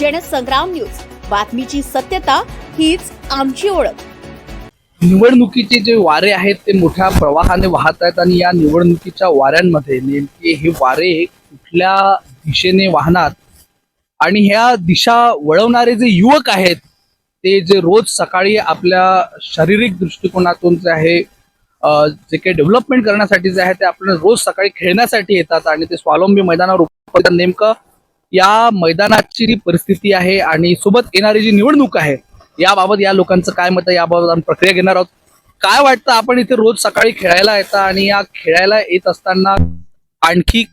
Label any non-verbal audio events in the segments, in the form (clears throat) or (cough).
Jansangram news. बातमीची सत्यता हीच आमची ओळख. निवडणुकीचे जे वारे आहेत ते मोठ्या प्रवाहाने वाहत आहेत आणि या निवडणुकीच्या वाऱ्यांमध्ये नेमके हे वारे कुठल्या दिशेने वाहणार? आणि ह्या दिशा वळवणारे जे युवक आहेत ते जे रोज सकाळी आपल्या शारीरिक दृष्टिकोनातून जे आहे जे काही डेव्हलपमेंट करण्यासाठी जे आहे ते आपण रोज सकाळी खेळण्यासाठी येतात आणि ते स्वावलंबी मैदानावर नेमकं या मैदानाची जी परिस्थिती आहे आणि सोबत येणारी जी निवडणूक आहे याबाबत या लोकांचं काय मत आहे याबाबत आपण प्रक्रिया घेणार आहोत. काय वाटतं आपण इथे रोज सकाळी खेळायला येता आणि या खेळायला येत असताना आणखी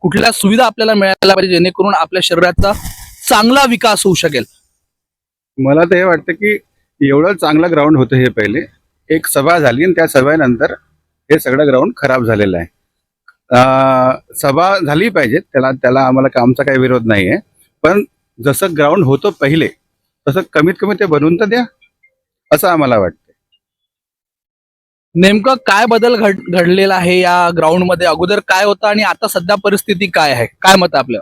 कुठल्या सुविधा आपल्याला मिळायला पाहिजे जेणेकरून आपल्या शरीराचा चांगला विकास होऊ शकेल? मला तर हे वाटतं की एवढं चांगलं ग्राउंड होतं हे पहिले. एक सभा झाली आणि त्या सभेनंतर हे सगळं ग्राउंड खराब झालेलं आहे. सभा झाली पाहिजे. त्याला त्याला आम्हाला कामचा काही विरोध नाही आहे पण जसं ग्राउंड होतं पहिले तसं कमीत कमी ते बनवून तर द्या असं आम्हाला वाटतं नेमकं काय बदल घड घडलेला आहे या ग्राउंडमध्ये? अगोदर काय होतं आणि आता सध्या परिस्थिती काय आहे? काय मत आहे आपलं?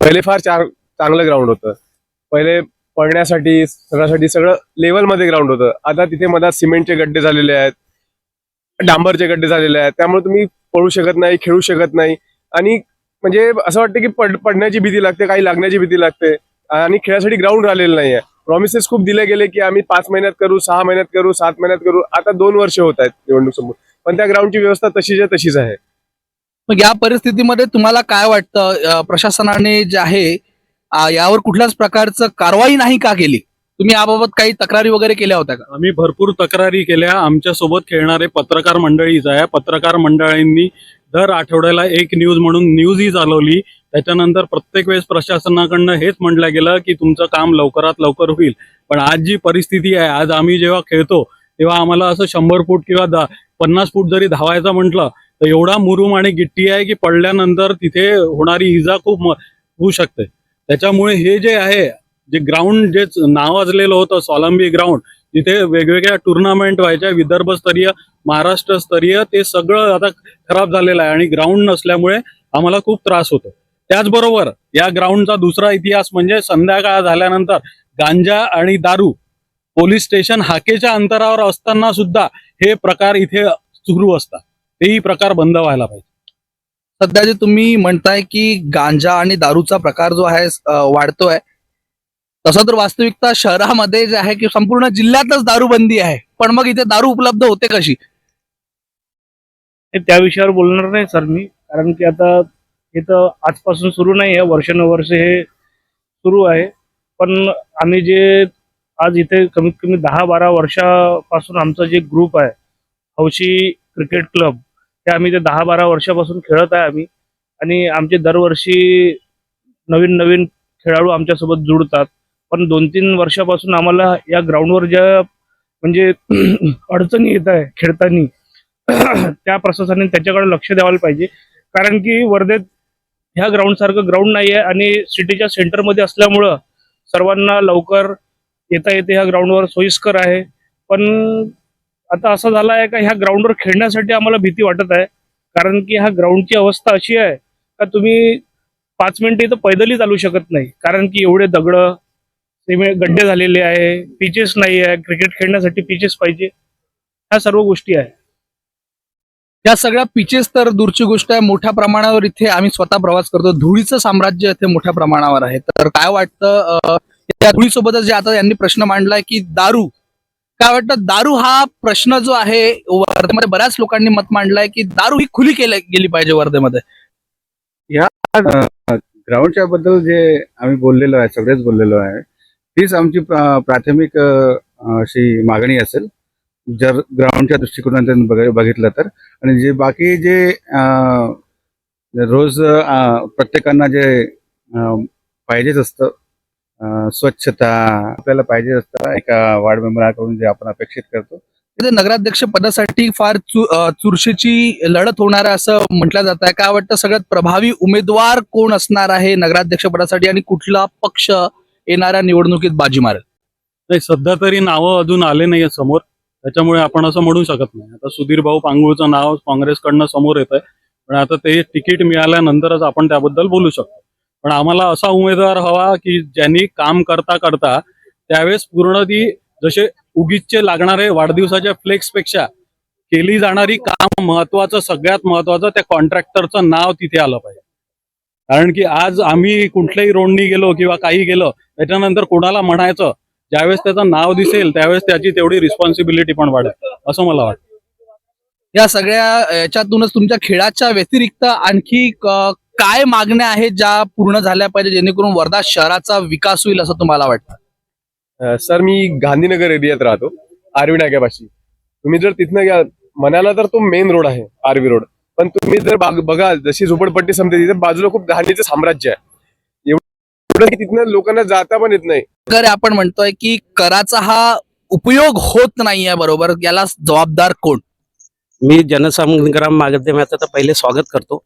पहिले फार चार चांगलं ग्राउंड होतं. पहिले पळण्यासाठी सगळ्यासाठी सगळं लेवलमध्ये ग्राउंड होतं. आता तिथे मधात सिमेंटचे गड्डे झालेले आहेत. डांबरचे गड्डे झालेले आहेत. त्यामुळे तुम्ही पळू शकत नाही खेळू शकत नाही. आणि म्हणजे असं वाटतं की पड पडण्याची भीती लागते काही लागण्याची भीती लागते. आणि खेळासाठी ग्राउंड राहिलेलं नाही आहे प्रॉमिसेस खूप दिले गेले की आम्ही पाच महिन्यात करू सहा महिन्यात करू सात महिन्यात करू. आता दोन वर्ष होत आहेत निवडणूक समोर पण त्या ग्राउंडची व्यवस्था तशीच आहे तशीच आहे. मग या परिस्थितीमध्ये तुम्हाला काय वाटतं? प्रशासनाने जे आहे यावर कुठल्याच प्रकारचं कारवाई नाही का केली? तुम्ही याबाबत काही तक्रारी वगैरे केल्या होत्या का? आम्ही भरपूर तक्रारी केल्या. आमच्यासोबत खेळणारे पत्रकार मंडळीच आहे. पत्रकार मंडळींनी दर आठवड्याला एक न्यूज म्हणून न्यूजही चालवली. त्याच्यानंतर प्रत्येक वेळेस प्रशासनाकडनं हेच म्हटलं गेलं की तुमचं काम लवकरात लवकर होईल. पण आज जी परिस्थिती आहे आज आम्ही जेव्हा खेळतो तेव्हा आम्हाला असं शंभर फूट किंवा दा पन्नास फूट जरी धावायचं म्हटलं तर एवढा मुरुम आणि गिट्टी आहे की पडल्यानंतर तिथे होणारी इजा खूप होऊ शकते. त्याच्यामुळे हे जे आहे जे ग्राउंड जे नावाजलेलं होतं स्वावलंबी ग्राउंड जिथे वेगवेगळ्या टुर्नामेंट व्हायच्या विदर्भस्तरीय महाराष्ट्रस्तरीय ते सगळं आता खराब झालेलं आहे आणि ग्राउंड नसल्यामुळे आम्हाला खूप त्रास होतो. त्याचबरोबर या ग्राउंडचा दुसरा इतिहास म्हणजे संध्याकाळ झाल्यानंतर गांजा आणि दारू पोलीस स्टेशन हाकेच्या अंतरावर असताना सुद्धा हे प्रकार इथे सुरू असतात. तेही प्रकार बंद व्हायला पाहिजे. सध्या जे तुम्ही म्हणताय की गांजा आणि दारूचा प्रकार जो आहे वाढतोय तसं तर वास्तविकता शहरामध्ये जे आहे की संपूर्ण जिल्ह्यातच दारूबंदी आहे. पण मग इथे दारू उपलब्ध होते कशी? त्या विषयावर बोलणार नाही सर मी कारण की आता हे तर आजपासून सुरू नाही आहे वर्षानुवर्ष हे सुरू आहे. पण आम्ही जे आज इथे कमीत कमी दहा बारा वर्षापासून आमचा जे ग्रुप आहे हौशी क्रिकेट क्लब ते आम्ही ते दहा बारा वर्षापासून खेळत आहे आम्ही. आणि आमचे दरवर्षी नवीन नवीन खेळाडू आमच्यासोबत जुळतात पण दोन तीन वर्षापासून आम्हाला या ग्राउंडवर ज्या म्हणजे (clears throat) अडचणी येत आहे खेळताना (clears throat) त्या प्रशासनाने त्याच्याकडे लक्ष द्यायला पाहिजे. कारण की वर्धेत ह्या ग्राउंड सारखं ग्राउंड नाही आहे आणि सिटीच्या सेंटरमध्ये असल्यामुळं सर्वांना लवकर येता येते ह्या ग्राउंडवर सोयीस्कर आहे. पण आता असं झालं आहे का ह्या ग्राउंडवर खेळण्यासाठी आम्हाला भीती वाटत आहे. कारण की ह्या ग्राउंडची अवस्था अशी आहे का तुम्ही पाच मिनिटं इथं पैदलही चालू शकत नाही. कारण की एवढे दगडं सिमे गड्डे झालेले आहे पिचेस नाही आहे क्रिकेट खेळण्यासाठी पिचेस पाहिजे ह्या सर्व गोष्टी आहे या सगळ्या पिचेस तर दूरची गोष्ट आहे मोठ्या प्रमाणावर इथे आम्ही स्वतः प्रवास करतो. धुळीचं साम्राज्य इथे मोठ्या प्रमाणावर आहे. तर काय वाटतं त्या धुळीसोबतच जे आता यांनी प्रश्न मांडलाय की दारू काय वाटतं दारू हा प्रश्न जो आहे वर्धेमध्ये बऱ्याच लोकांनी मत मांडलाय की दारू ही खुली केली गेली पाहिजे वर्धेमध्ये. ग्राउंडच्या बद्दल जे आम्ही बोललेलो आहे सगळेच बोललेलो आहे हीच आमची प्राथमिक अशी मागणी असेल. जर ग्राउंडच्या दृष्टिकोनातून बघितलं तर. आणि जे बाकी जे रोज प्रत्येकांना जे पाहिजेच असतं स्वच्छता आपल्याला पाहिजे असतं एका वार्ड मेंबराकडून जे आपण अपेक्षित करतो. नगराध्यक्ष पदासाठी फार चु- चुरशीची लढत होणार आहे असं म्हटलं जात आहे. काय वाटतं? सगळ्यात प्रभावी उमेदवार कोण असणार आहे नगराध्यक्ष पदासाठी? आणि कुठला पक्ष येणाऱ्या निवडणुकीत बाजी मारेल. नाही सध्या तरी नावं अजून आले नाहीये समोर. त्याच्यामुळे आपण असं म्हणू शकत नाही. आता सुधीर भाऊ पांगुळचं नाव काँग्रेसकडनं समोर येत आहे. पण आता ते तिकीट मिळाल्यानंतरच आपण त्याबद्दल बोलू शकतो. पण आम्हाला असा उमेदवार हवा की ज्यांनी काम करता करता त्यावेळेस पूर्ण ती जसे उगीचचे लागणारे वाढदिवसाच्या फ्लेक्सपेक्षा केली जाणारी काम महत्वाचं सगळ्यात महत्वाचं त्या कॉन्ट्रॅक्टरचं नाव तिथे आलं पाहिजे. कारण की आज आम्ही कुठल्याही रोडनी गेलो किंवा काही गेलो त्याच्यानंतर कोणाला म्हणायचं ज्यावेळेस त्याचं नाव दिसेल त्यावेळेस त्याची तेवढी रिस्पॉन्सिबिलिटी पण वाढेल असं मला वाटतं. या सगळ्या याच्यातूनच तुमच्या खेळाच्या व्यतिरिक्त आणखी काय मागण्या आहेत ज्या पूर्ण झाल्या पाहिजे जेणेकरून वर्धा शहराचा विकास होईल असं तुम्हाला वाटतं? सर मी गांधीनगर एरियात राहतो आरवी नाक्यापाशी. तुम्ही जर तिथनं घ्या म्हणाला तर तो मेन रोड आहे आरवी रोड पण तुम्ही जर बाग- बघाल जशी झोपडपट्टी संपते तिथे बाजूला खूप घाणीचं साम्राज्य आहे. एवढं की तिथनं लोकांना जाता पण येत नाही. अगर आपण म्हणतोय की कराचा हा उपयोग होत नाहीये बरोबर याला जबाबदार कोण? मी जनसंग्राम माध्यमाचं तर पहिले स्वागत करतो.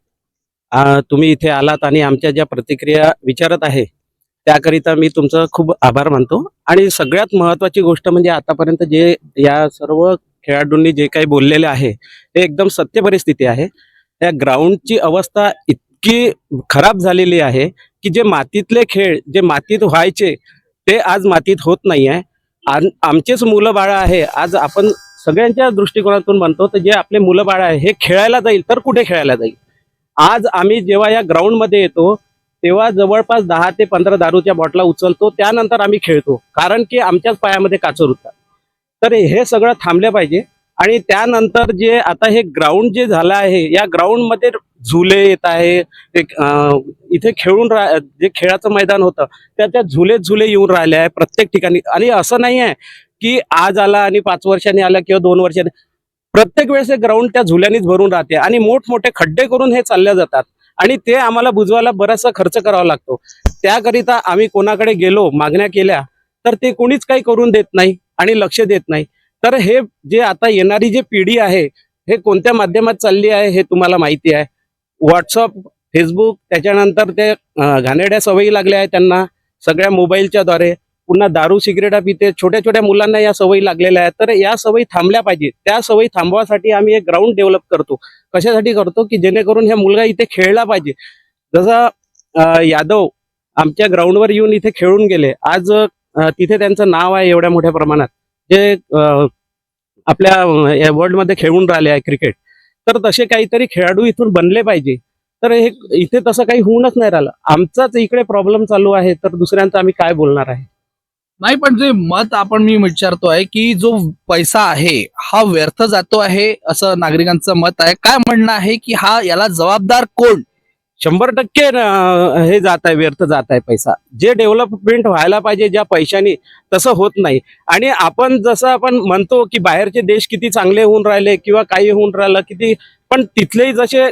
आ, तुम्ही इथे आलात आणि आमच्या ज्या प्रतिक्रिया विचारत आहे त्याकरिता मी तुमचं खूप आभार मानतो. आणि सगळ्यात महत्वाची गोष्ट म्हणजे आतापर्यंत जे या सर्व खेळाडूंनी जे काही बोललेले आहे ते एकदम सत्य परिस्थिती आहे. त्या ग्राउंडची अवस्था इतकी खराब झालेली आहे की जे मातीतले खेळ जे मातीत व्हायचे ते आज मातीत होत नाही आहे आमचेच मुलं बाळं आहे. आज आपण सगळ्यांच्या दृष्टिकोनातून म्हणतो तर जे आपले मुलं बाळ आहे हे खेळायला जाईल तर कुठे खेळायला जाईल? आज आम्ही जेव्हा या ग्राउंडमध्ये येतो तेव्हा जवळपास दहा ते पंधरा दारूच्या बॉटला उचलतो त्यानंतर आम्ही खेळतो. कारण की आमच्याच पायामध्ये काचर होतात. तर हे सगळं थांबलं पाहिजे. आणि त्यानंतर जे आता हे ग्राउंड जे झालं आहे या ग्राउंडमध्ये झुले येत आहे इथे खेळून रा जे खेळाचं मैदान होतं त्या त्या झुले झुले येऊन राहिले आहे प्रत्येक ठिकाणी. आणि असं नाही आहे की आज आला आणि पाच वर्षांनी आला किंवा दोन वर्षांनी. प्रत्येक वेळेस हे ग्राउंड त्या झुल्यानीच भरून राहते आणि मोठमोठे खड्डे करून हे चालल्या जातात. आणि ते आम्हाला बुजवायला बराचसा खर्च करावा लागतो. त्याकरिता आम्ही कोणाकडे गेलो मागण्या केल्या तर ते कोणीच काही करून देत नाही. आणि लक्ष देत नाही. तर हे जे आता येणारी जी पिढी आहे हे कोणत्या माध्यमात चालली आहे हे तुम्हाला माहिती आहे. व्हॉट्सअप फेसबुक त्याच्यानंतर ते घाणेड्या घाणेरड्या सवयी लागल्या आहेत त्यांना सगळ्या मोबाईलच्या द्वारे. पुन्हा दारू सिगरेटा पिते छोट्या छोट्या मुलांना या सवयी लागलेल्या आहेत. तर या सवयी थांबल्या पाहिजे त्या सवयी थांबवासाठी आम्ही एक ग्राउंड डेव्हलप करतो. कशासाठी करतो? की जेणेकरून ह्या मुलगा इथे खेळला पाहिजे. जसं यादव आमच्या ग्राउंडवर येऊन इथे खेळून गेले. आज तिथे त्यांचं नाव आहे एवढ्या मोठ्या प्रमाणात. जे आपल्या वर्ल्डमध्ये खेळून राहिले आहे क्रिकेट तर तसे काहीतरी खेळाडू इथून बनले पाहिजे. तर हे इथे तसं काही होऊनच नाही राहिलं. आमचाच इकडे प्रॉब्लेम चालू आहे तर दुसऱ्यांचं आम्ही काय बोलणार आहे? नाही पण जे मत आपण मी विचारतोय की जो पैसा आहे हा व्यर्थ जातो आहे असं नागरिकांचं मत आहे? काय म्हणणं आहे की हा याला जबाबदार कोण? शंभर टक्के हे जात आहे व्यर्थ जात आहे पैसा. जे डेव्हलपमेंट व्हायला पाहिजे ज्या पैशाने तसं होत नाही. आणि आपण जसं आपण म्हणतो की बाहेरचे देश किती चांगले होऊन राहिले किंवा काही होऊन राहिलं किती पण तिथलेही जसे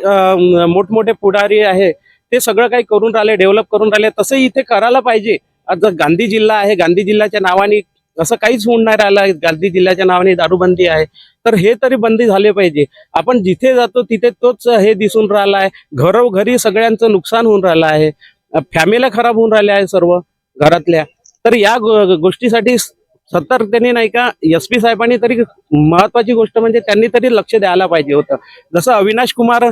मोठमोठे पुढारी आहे ते सगळं काही करून राहिले डेव्हलप करून राहिले तसं इथे करायला पाहिजे. आज गांधी जिल्हा आहे गांधी जिल्ह्याच्या नावाने असं काहीच होऊन नाही राहिलं. गांधी जिल्ह्याच्या नावाने दारूबंदी आहे. तर हे तरी बंदी झाले पाहिजे. आपण जिथे जातो तिथे तोच हे दिसून राहिला आहे. घरोघरी सगळ्यांचं नुकसान होऊन राहिलं आहे. फॅमिल्या खराब होऊन राहिल्या आहे सर्व घरातल्या. तर या गोष्टीसाठी सत्तर सतर्कतेने नाही का एस पी साहेबांनी तरी महत्वाची गोष्ट म्हणजे त्यांनी तरी लक्ष द्यायला पाहिजे होतं. जसं अविनाश कुमार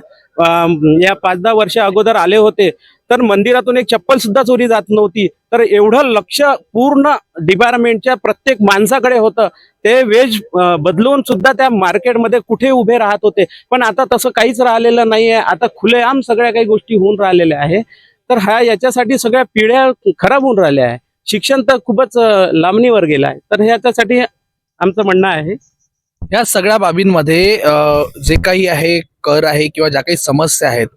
या पाच दहा वर्ष अगोदर आले होते तर मंदिरातून एक चप्पल सुद्धा चोरी जात नव्हती. तर एवढं लक्ष पूर्ण डिपार्टमेंटच्या प्रत्येक माणसाकडे होतं. ते वेज बदलून सुद्धा त्या मार्केटमध्ये कुठे उभे राहत होते. पण आता तसं काहीच राहिलेलं नाहीये. आता खुलेआम सगळ्या काही गोष्टी होऊन राहिलेल्या आहे. तर हा याच्यासाठी सगळ्या पिढ्या खराब होऊन राहिल्या आहे. शिक्षण तर खूपच लांबणीवर गेलं आहे. तर ह्याच्यासाठी आमचं म्हणणं आहे. या सगळ्या बाबींमध्ये जे काही आहे कर आहे किंवा ज्या काही समस्या आहेत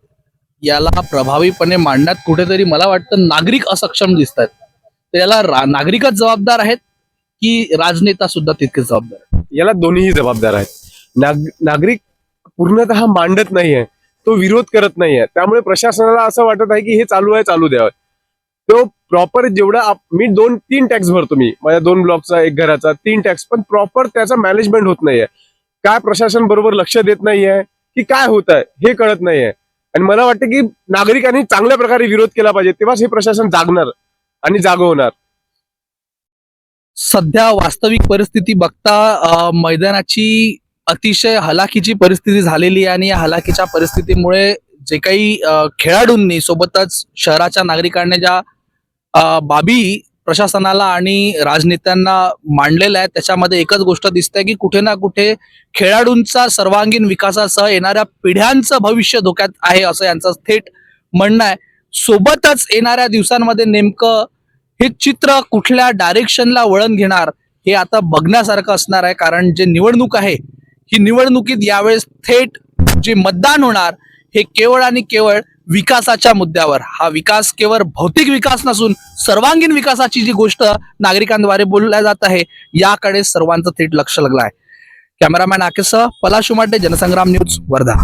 याला प्रभावीपणे मांडण्यात कुठेतरी मला वाटतं नागरिक असक्षम दिसत आहेत तर याला नागरिकच जबाबदार आहेत की राजनेता सुद्धा तितकेच जबाबदार आहेत? याला दोन्हीही जबाबदार आहेत. नाग नागरिक पूर्णतः मांडत नाहीये तो विरोध करत नाहीये. त्यामुळे प्रशासनाला असं वाटत आहे की हे चालू आहे चालू द्यावं. तो प्रॉपर जेवढा मी दोन तीन टॅक्स भरतो मी. माझ्या दोन ब्लॉकचा एक घराचा तीन टॅक्स पण प्रॉपर त्याचा मॅनेजमेंट होत नाहीये. काय प्रशासन बरोबर लक्ष देत नाहीये? की काय होत आहे हे कळत नाहीये. आणि मला वाटतं की नागरिकांनी चांगल्या प्रकारे विरोध केला पाहिजे. तेव्हाच हे प्रशासन जागणार आणि जाग होणार. सध्या वास्तविक परिस्थिती बघता मैदानाची अतिशय हलाखीची परिस्थिती झालेली आहे आणि या हलाखीच्या परिस्थितीमुळे जे काही खेळाडूंनी सोबतच शहराच्या नागरिकांनी ज्या बाबी प्रशासनाला आणि राजनेत्यांना मांडलेल्या आहेत त्याच्यामध्ये एकच गोष्ट दिसते की कुठे ना कुठे खेळाडूंचा सर्वांगीण विकासासह येणाऱ्या पिढ्यांचं भविष्य धोक्यात आहे असं यांचं थेट म्हणणं आहे. सोबतच येणाऱ्या दिवसांमध्ये नेमकं हे चित्र कुठल्या डायरेक्शनला वळण घेणार हे आता बघण्यासारखं असणार आहे. कारण जे निवडणूक आहे ही निवडणुकीत यावेळेस थेट जे मतदान होणार हे केवळ आणि केवळ विकासाच्या मुद्द्यावर. हा विकास केवळ भौतिक विकास नसून सर्वांगीण विकासाची जी गोष्ट नागरिकांद्वारे बोलल्या जात आहे याकडे सर्वांचं थेट लक्ष लागलं आहे. कॅमेरामॅन आकेसह पलाश उमाटे जनसंग्राम न्यूज वर्धा.